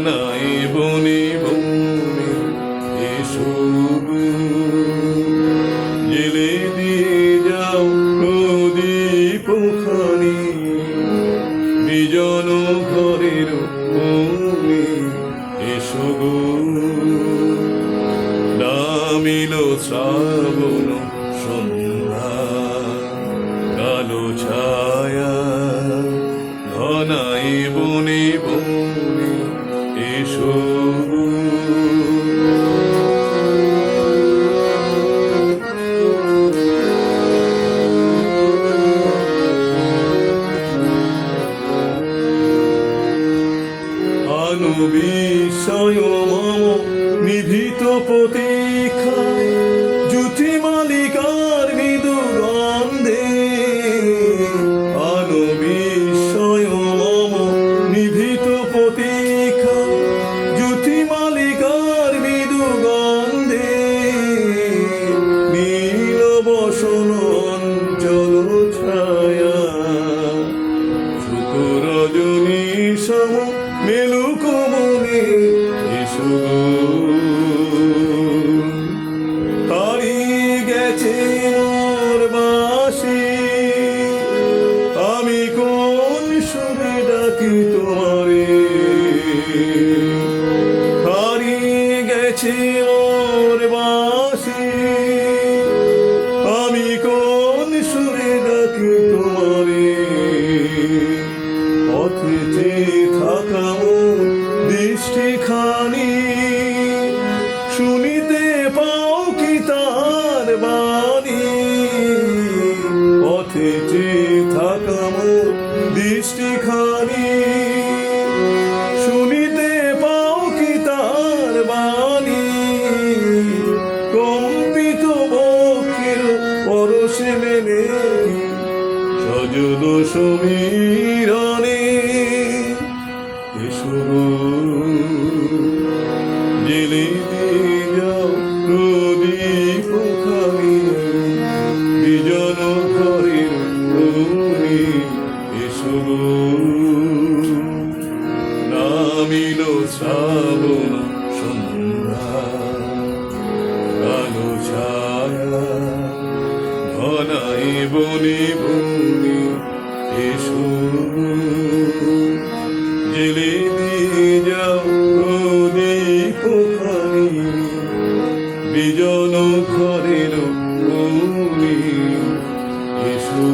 ঘনাই বনে বনে এসো গো। জেলে দিয়ে যাও প্রদীপ খানি বিজন ঘরের কোণে এসো গো নামিল আনুবিষয় মম নিভৃত প্রতীক্ষায় শুনিতে পাও কি তার বাণী? পথে যে থাকা মোর দৃষ্টিখানি শুনিতে পাও কি বাণী? মেনে সমীরণে এসো গো, জেলে নামিল শ্রাবণ সন্ধ্যা ছায়া ঘনাই বনে বনি এসো। জেলে দিয়ে যাও বিজন ঘরের ভূমি এসো